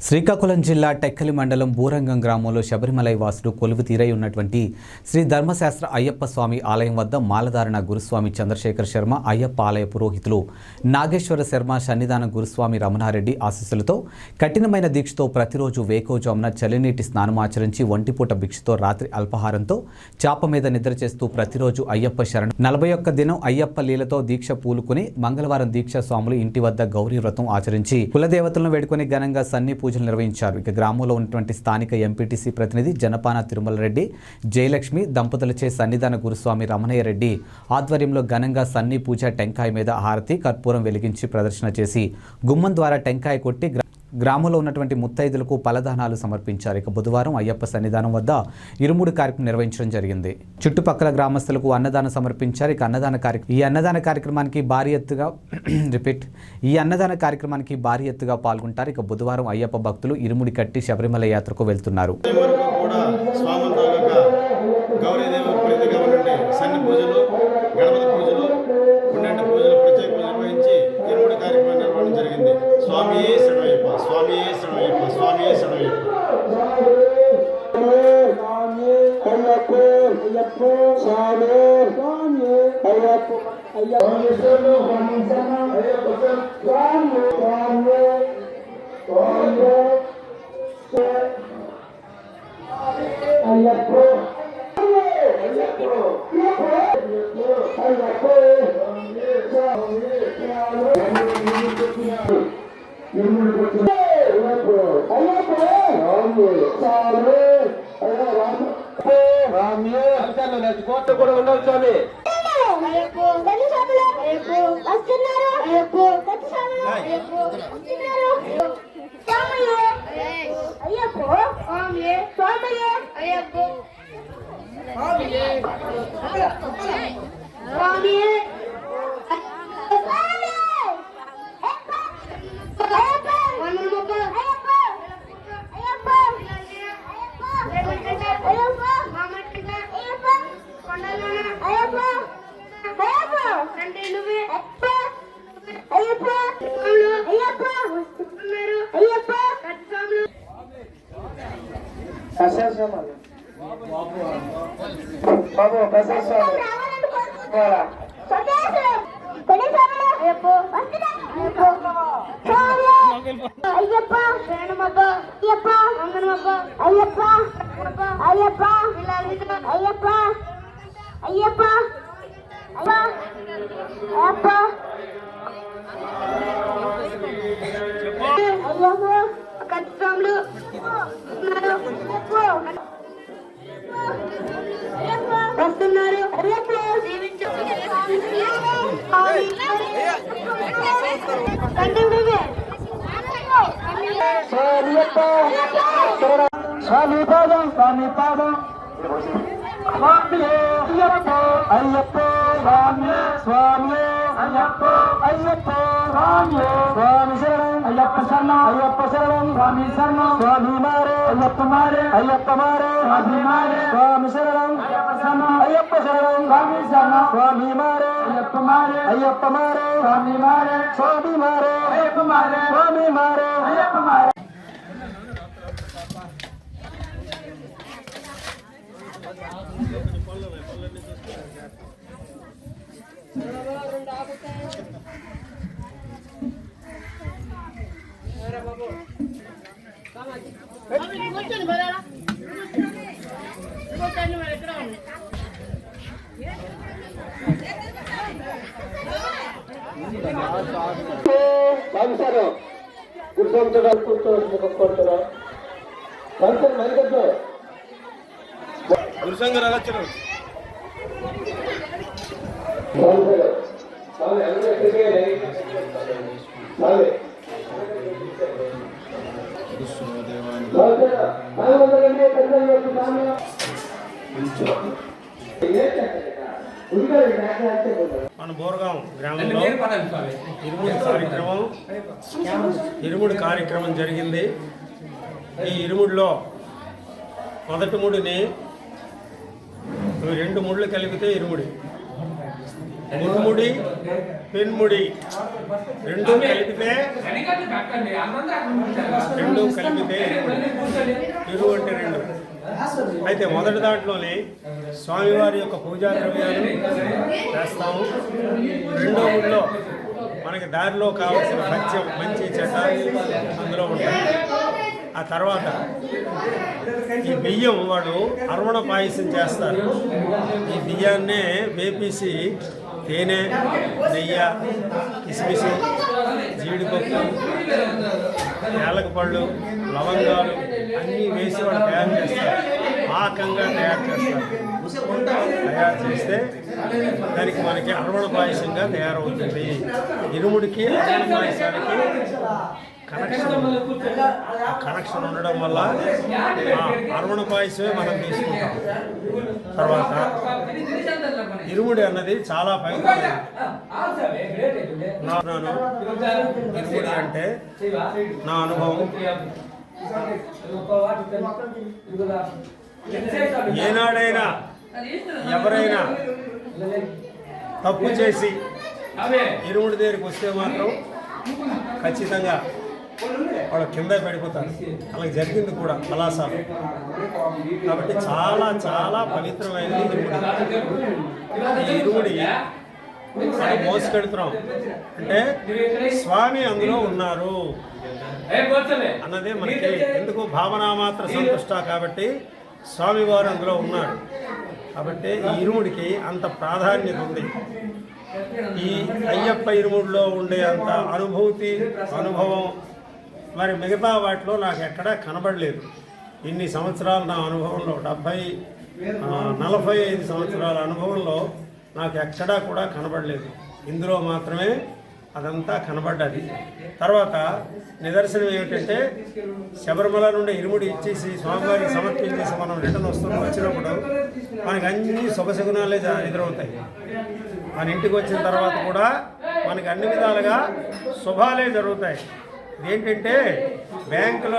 శ్రీకాకుళం జిల్లా టెక్కలి మండలం బూరంగం గ్రామంలో శబరిమలై వాసుడు కొలువు తీరై ఉన్నటువంటి శ్రీ ధర్మశాస్త్ర అయ్యప్ప స్వామి ఆలయం వద్ద మాలధారణ గురుస్వామి చంద్రశేఖర్ శర్మ అయ్యప్ప ఆలయ పురోహితులు నాగేశ్వర శర్మ సన్నిధాన గురుస్వామి రమణారెడ్డి ఆశీస్సులతో కఠినమైన దీక్షతో ప్రతిరోజు వేకోజామున చలినీటి స్నానం ఆచరించి ఒంటిపూట భిక్షతో రాత్రి అల్పాహారంతో చాప మీద నిద్ర చేస్తూ ప్రతిరోజు అయ్యప్ప శరణం. నలభై ఒక్క దినం అయ్యప్ప లీలతో దీక్ష పూలుకుని మంగళవారం దీక్షా స్వాములు ఇంటి వద్ద గౌరీ వ్రతం ఆచరించి కులదేవతలను వేడుకొని ఘనంగా సన్ని పూజలు నిర్వహించారు. ఇక గ్రామంలో ఉన్నటువంటి స్థానిక ఎంపీటీసీ ప్రతినిధి జనపాన తిరుమల రెడ్డి జయలక్ష్మి దంపతులచే సన్నిధాన గురుస్వామి రమణయ్య రెడ్డి ఆధ్వర్యంలో ఘనంగా సన్ని పూజ టెంకాయ మీద హారతి కర్పూరం వెలిగించి ప్రదర్శన చేసి గుమ్మం ద్వారా టెంకాయ కొట్టి గ్రా- గ్రామంలో ఉన్నటువంటి ముత్తైదులకు పలదానాలు సమర్పించారు. ఇక బుధవారం అయ్యప్ప సన్నిధానం వద్ద ఇరుముడు కార్యక్రమం నిర్వహించడం జరిగింది. చుట్టుపక్కల గ్రామస్తులకు అన్నదానం సమర్పించారు. ఇక అన్నదాన కార్యక్రమం ఈ అన్నదాన కార్యక్రమానికి భారీ ఎత్తుగా రిపీట్ ఈ అన్నదాన కార్యక్రమానికి భారీ ఎత్తుగా పాల్గొంటారు. ఇక బుధవారం అయ్యప్ప భక్తులు ఇరుముడి కట్టి శబరిమల యాత్రకు వెళ్తున్నారు. అయ్యప్ప గది సభలో అయ్యప్ప వస్తున్నారు అయ్యప్ప గది సభలో అయ్యప్ప వస్తున్నారు స్వామియే అయ్యప్ప స్వామియే స్వామియే బాబు బసస్వామి అయ్యప్ప. శరణమబ్బ అయ్యప్ప. వందనమబ్బ అయ్యప్ప. అయ్యప్ప. అయ్యప్ప. అయ్యప్ప. అయ్యప్ప. అయ్యప్ప. అయ్యప్ప. కత్తంలు వస్తున్నారు అయ్యప్ప స్వామి పాదం స్వామి పాదం స్వామి అయ్యప్ప అయ్యప్ప స్వామి స్వామి అయ్యప్ప అయ్యప్ప స్వామి స్వామి శరణం అయ్యప్ప శరణం అయ్యప్ప శరణం స్వామి శరణం స్వామి మారే అయ్యప్ప మారే అయ్యప్ప మారే స్వామి మారే స్వామి శరణం అయ్యప్ప శరణం అయ్యప్ప శరణం స్వామి శరణం స్వామి మారే అయ్యప్ప మారే అయ్యప్ప మారే స్వామి మారే స్వామి మారే అయ్యప్ప మారే స్వామి మారే అయ్యప్ప మారే సాగుతారు గురుసంతుడు కూర్చోవచ్చు ముఖం కొడుతున్నా మరికొంచెం మరికొంచెం గురుసంగ రగచ్చరు మన బోరగాం గ్రామంలో ఇరుముడి కార్యక్రమం ఇరుముడి కార్యక్రమం జరిగింది. ఈ ఇరుముడిలో మొదటి ముడిని రెండు ముళ్ళు కలిపితే ఇరుముడి. మున్ముడి పెన్ముడి. రెండు కలిపితే రెండు కలిపితే ఇరు అంటే రెండు. అయితే మొదటి దాంట్లోనే స్వామివారి యొక్క పూజా ద్రవ్యాలు వేస్తాము. రెండో ఊళ్ళో మనకి దారిలో కావలసిన సత్యం మంచి చెడ్డ అందులో ఉంటాయి. ఆ తర్వాత ఈ బియ్యం వాడు అరవణ పాయసం చేస్తారు. ఈ బియ్యాన్నే వేపేసి తేనె నెయ్యి కిస్మిస్ జీడిపప్పు యాలకపళ్ళు లవంగాలు అన్నీ వేసి వాడు తయారు చేస్తారు. పాకంగా తయారు చేస్తారు. తయారు చేస్తే దానికి మనకి అరవణ పాయసంగా తయారవుతుంది. ఇరుముడికి అరవణ పాయసానికి కనెక్షన్ కనెక్షన్ ఉండడం వల్ల అరుణ పాయసమే మనం తీసుకుంటాం. తర్వాత ఇరుముడి అన్నది చాలా పవిత్రమైనది నాను ఇరుముడి అంటే నా అనుభవం. ఏనాడైనా ఎవరైనా తప్పు చేసి ఇరుముడి దగ్గరికి వస్తే మాత్రం ఖచ్చితంగా వాళ్ళు కింద పడిపోతారు. అలా జరిగింది కూడా కళాశాల. కాబట్టి చాలా చాలా పవిత్రమైనది ఈ ఇరుముడి మోసుకెడుతున్నాం. అంటే స్వామి అందులో ఉన్నారు. అన్నదే మనకి ఎందుకు భావనామాత్ర సంతుష్ట కాబట్టి స్వామివారు అందులో ఉన్నారు. కాబట్టి ఈ ఇరుముడికి అంత ప్రాధాన్యత ఉంది. ఈ అయ్యప్ప ఇరుముడిలో ఉండే అంత అనుభూతి అనుభవం మరి మిగతా వాటిలో నాకు ఎక్కడా కనబడలేదు. ఇన్ని సంవత్సరాలు నా అనుభవంలో డెబ్భై నలభై ఐదు సంవత్సరాల అనుభవంలో నాకు ఎక్కడా కూడా కనబడలేదు. ఇందులో మాత్రమే అదంతా కనబడ్డది. తర్వాత నిదర్శనం ఏమిటంటే శబరిమల నుండి ఇరుముడి ఇచ్చేసి స్వామివారికి సమర్పించేసి మనం రిటర్న్ వస్తున్నాం వచ్చినప్పుడు మనకి అన్ని శుభశకునాలే ఎదురవుతాయి మన ఇంటికి వచ్చిన తర్వాత కూడా మనకి అన్ని విధాలుగా శుభాలే జరుగుతాయి. ఇదేంటంటే బ్యాంకులో